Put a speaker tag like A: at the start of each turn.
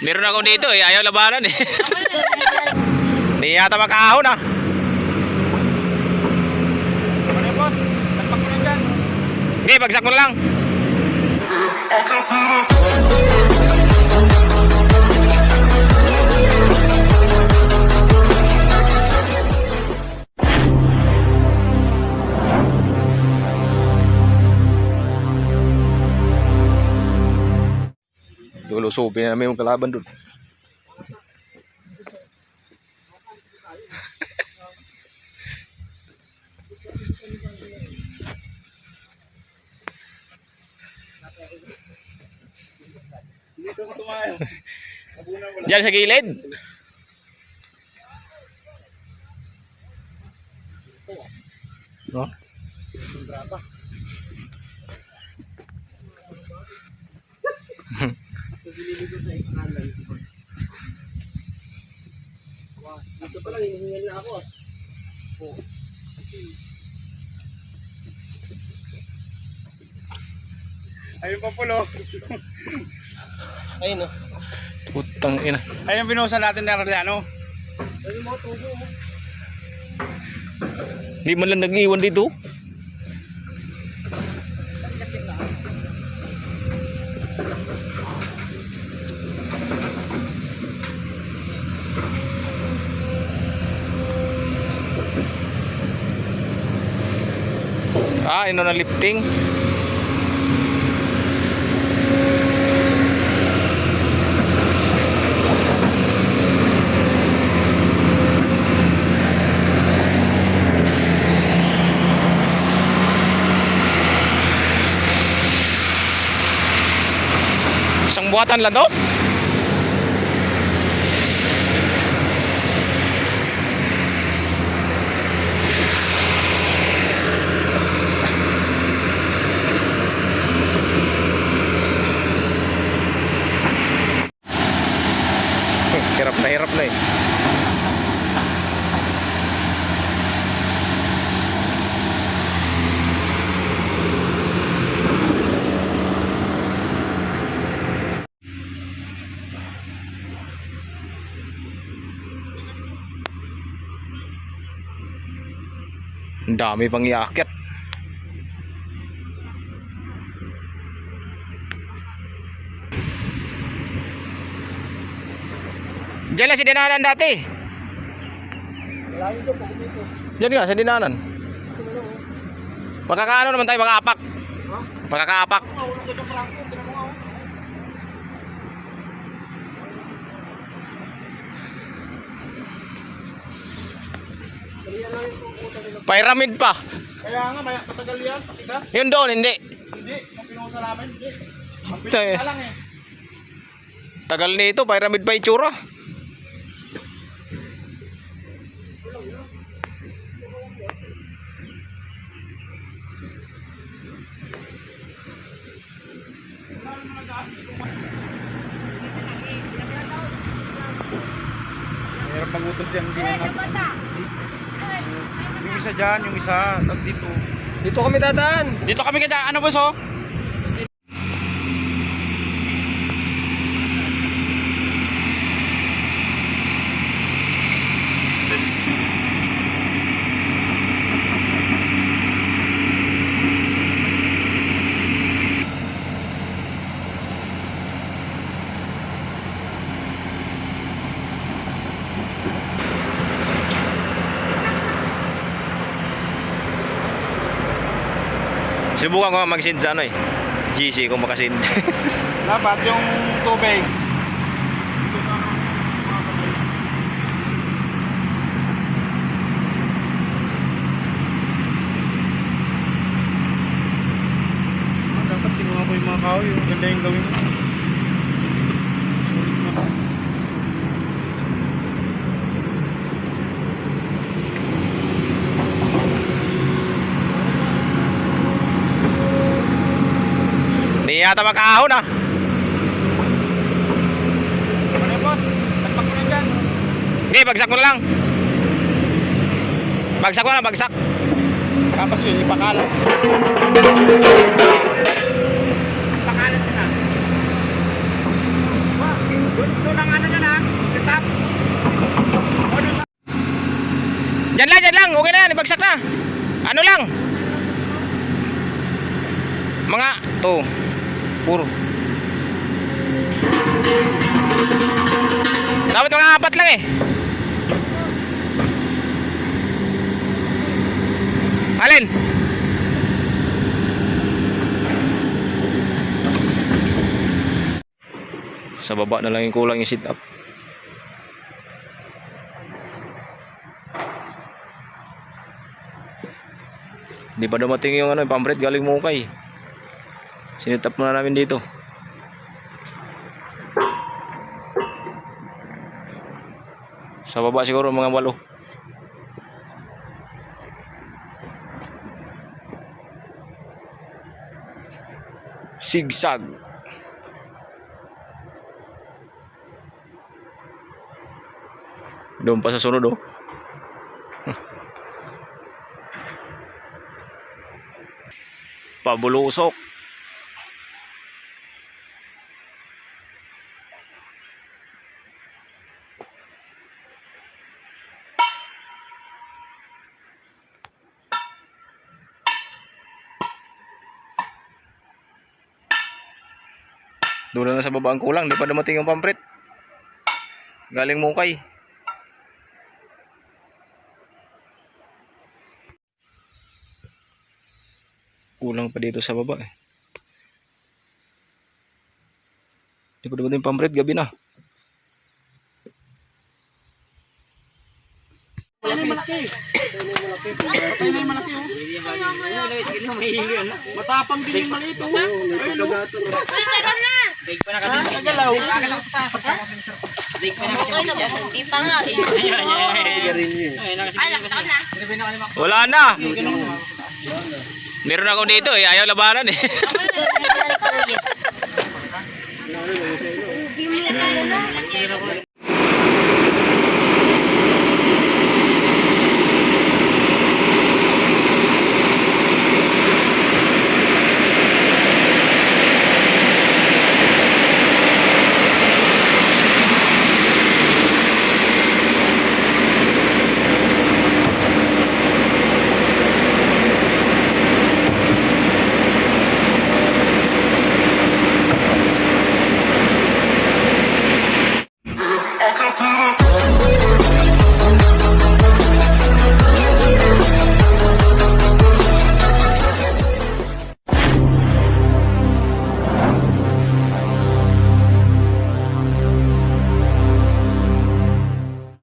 A: Meron ako dito eh, ayaw labanan eh. Hindi yata makahon ah. Okay, bagsak mo lang. Lulusupin na namin yung kalaban doon.
B: Dito ko tumayo. Abuna mo lang.
A: Diyan sa gilid. No?
B: Braba. Dito pala, hinihingal na ako. ah. Ayun pa pulo. Ayun oh.
A: Putang ina.
B: Ayun binusa natin ni Arliano.
A: Hindi man lang nag-iwan dito. Ah, ino na lifting. Isang buhatan lang to? Hirap na hirap na eh. Dami pang iakyat. Diyan lang si Dinanan dati. Diyan nga, sa Dinanan. Magkakaano naman tayo,
B: mo nga oh.
A: Pyramid pa.
B: Kaya nga, maya, matagal yan, patigas.
A: Yun doon, hindi.
B: Hindi, pinusa namin, hindi. Ang pinusa lang eh.
A: Tagal nito, pyramid pa itsura.
B: Mayroon pang utos dyan, hindi naman. Yung isa dyan, yung isa, tag dito.
A: Dito kami dadaan.
B: Dito kami kada, ano boss oh?
A: Sinubukan ko nga mag-send sa ano eh. GC kung makasend.
B: Dapat yung tubig. Dapat kinuha ko yung mga kahoy. Yung ganda yung gawin mo.
A: yata magkahon ah.
B: Ano boss? Tagpak mo na dyan.
A: Okay, bagsak mo lang. Bagsak mo na, bagsak.
B: Tapos yun, ipakalat. Ipakalat na.
A: Wow, doon ang ano dyan ah. The top. Lang, diyan lang. Okay na yan, ibagsak na. Ano lang? Mga to. Puro. Dapat mga apat lang eh. Alin? Sa baba na lang yung kulang yung sit up. Hindi pa dumating yung ano, yung pambret galing Mukay. Sinitap na namin dito. Sa baba siguro mga walo. Sigsag. Doon pa sa sunod oh. Pabulusok. Doon na sa baba ang kulang, di pa dumating yung pampret. Galing mukay. Kulang pa dito sa baba eh. Di pa dumating yung pampret, gabi na.
B: Matapang din yung maliit. oh.
C: Hindi pa nga eh. Ay, nakataon na.
A: Wala na. Meron ako dito eh, ayaw labanan eh.
C: Hindi mo yan